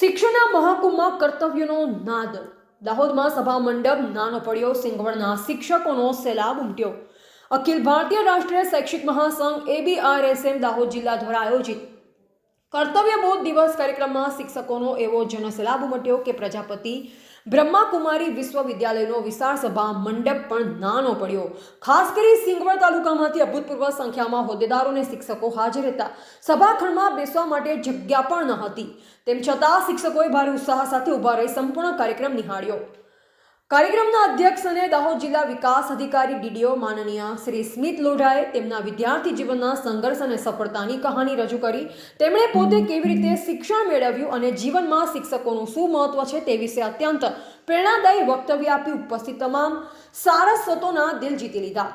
શિક્ષણના મહાકુંભમાં કર્તવ્યનો નાદ. દાહોદમાં સભા મંડપ નાનો પડ્યો સિંગવણના શિક્ષકોનો સેલાબ ઉમટ્યો. અખિલ ભારતીય રાષ્ટ્રીય શૈક્ષિક મહાસંઘ એબીઆરએસએમ દાહોદ જિલ્લા દ્વારા આયોજિત કર્તવ્ય બોધ દિવસ કાર્યક્રમમાં શિક્ષકોનો એવો જનસલાભ મટ્યો કે પ્રજાપતિ બ્રહ્માકુમારી વિશ્વવિદ્યાલયનો વિશાળ સભા મંડપ પણ નાનો પડ્યો. ખાસ કરી સિંગવડ તાલુકામાંથી અભૂતપૂર્વ સંખ્યામાં હોદ્દેદારો અને શિક્ષકો હાજર હતા સભાખંડમાં બેસવા માટે જગ્યા પણ ન હતી. તેમ છતાં શિક્ષકોએ ભારે ઉત્સાહ સાથે ઊભા રહી સંપૂર્ણ કાર્યક્રમ નિહાળ્યો. કાર્યક્રમના અધ્યક્ષ અને દાહોદ જિલ્લા વિકાસ અધિકારી ડીડીઓ માનનીય શ્રી સ્મિત લોઢાએ તેમના વિદ્યાર્થી જીવનના સંઘર્ષ અને સફળતાની કહાની રજૂ કરી. તેમણે પોતે કેવી રીતે શિક્ષણ મેળવ્યું અને જીવનમાં શિક્ષકોનું શું મહત્વ છે તે વિશે અત્યંત પ્રેરણાદાયી વક્તવ્ય આપી ઉપસ્થિત તમામ સારસ્વતોના દિલ જીતી લીધા.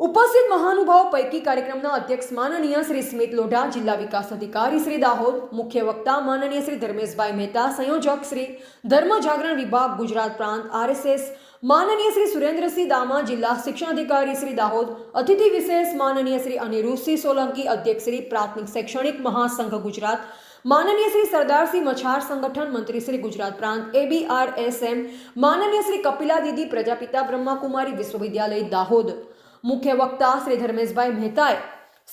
ઉપસ્થિત મહાનુભાવ પૈકી કાર્યક્રમના અધ્યક્ષ માનનીય શ્રી સ્મિત લોઢા, જિલ્લા વિકાસ અધિકારી શ્રી દાહોદ, મુખ્ય વક્તા માનનીય શ્રી ધર્મેશભાઈ મહેતા, સંયોજક શ્રી ધર્મ જાગરણ વિભાગ ગુજરાત પ્રાંત, આરએસએસ માનનીય શ્રી સુરેન્દ્રસિંહ દામા, જિલ્લા શિક્ષણ અધિકારી શ્રી દાહોદ, અતિથિ વિશેષ માનનીય શ્રી અનિરુદ્ધસિંહ સોલંકી, અધ્યક્ષ શ્રી પ્રાથમિક શૈક્ષણિક મહાસંઘ ગુજરાત, માનનીય શ્રી સરદારસિંહ મછાર સંગઠન મંત્રી શ્રી ગુજરાત પ્રાંત, એબીઆરએસએમ, માનનીય શ્રી કપિલા દીદી, પ્રજાપિતા બ્રહ્માકુમારી વિશ્વવિદ્યાલય, દાહોદ. મુખ્ય વક્તા શ્રી ધર્મેશભાઈ મહેતાએ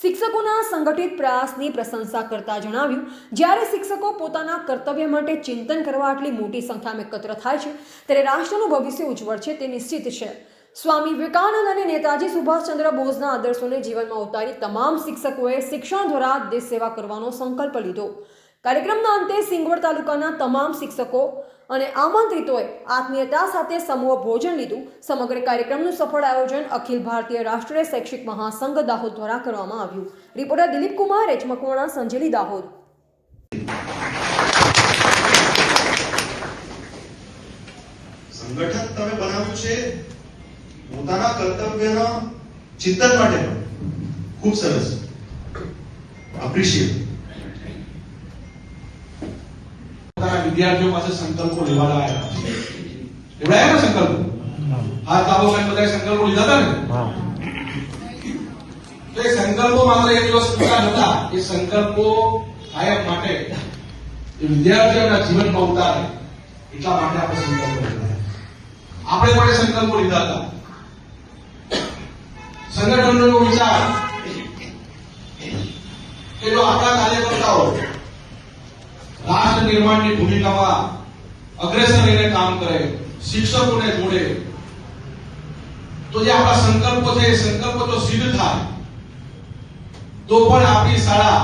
શિક્ષકોના સંગઠિત પ્રયાસની પ્રશંસા કરતા જણાવ્યું, જ્યારે શિક્ષકો પોતાના કર્તવ્ય માટે ચિંતન કરવા આટલી મોટી સંખ્યામાં એકત્ર થાય છે, ત્યારે રાષ્ટ્રનું ભવિષ્ય ઉજ્જવળ છે તે નિશ્ચિત છે. સ્વામી વિવેકાનંદ અને નેતાજી સુભાષચંદ્ર બોઝના આદર્શોને જીવનમાં ઉતારી તમામ શિક્ષકોએ શિક્ષણ દ્વારા દેશ સેવા કરવાનો સંકલ્પ લીધો. કાર્યક્રમના અંતે સિંગવડ તાલુકાના તમામ શિક્ષકો અને આમંત્રિતોએ આત્મીયતા સાથે સમૂહ ભોજન લીધું. સમગ્ર કાર્યક્રમનું સફળ આયોજન અખિલ ભારતીય રાષ્ટ્રીય શૈક્ષિક મહાસંઘ દાહોદ દ્વારા કરવામાં આવ્યું. Reporter Dilip Kumar H Makwana Sanjeli Dahod. સંગઠન તમે બનાવ્યું છે, પોતાના કર્તવ્યના ચિંતન માટે ખૂબ સરસ. એપ્રિશિએટ પોતાના વિદ્યાર્થીઓ પાસે સંકલ્પો લેવાના આવ્યા લેવડાયા ને સંકલ્પો? હાથ લાવો સાહેબ બધા સંકલ્પો લીધા હતા ને? તો એ સંકલ્પો માત્ર એક દિવસ પૂરા નતા એ સંકલ્પો કાયમ માટે એ વિદ્યાર્થીઓના જીવનમાં ઉતારે એટલા માટે આપણે સંકલ્પો લીધા આપણે પણ સંકલ્પો લીધા હતા. સંગઠનનો વિચાર. કે જો આપણા કાર્યકર્તાઓ રાષ્ટ્ર નિર્માણની ભૂમિકામાં અગ્રેસર રહીને કામ કરે, શિક્ષકોને જોડે. તો જે આપણા સંકલ્પો છે, એ સંકલ્પો જો સિદ્ધ થાય. તો પણ આપણી શાળા,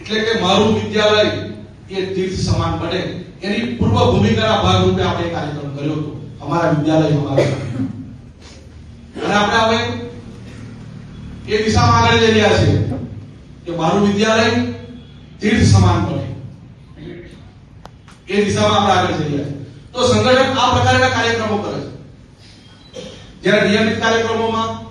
એટલે કે મારું વિદ્યાલય, એ તીર્થ સમાન બને. એની પૂર્વ ભૂમિકાના ભાગરૂપે આપણે કાર્યક્રમ કર્યો હતો. અમારા વિદ્યાલયમાં અમારા અને આપણે હવે એ દિશામાં આગળ જઈ રહ્યા છે કે મારું વિદ્યાલય તીર્થ સમાન બને. એ દિશામાં આપણે આગળ જઈ રહ્યા તો સંગઠન આ પ્રકારના કાર્યક્રમો કરે છે. જ્યારે નિયમિત કાર્યક્રમોમાં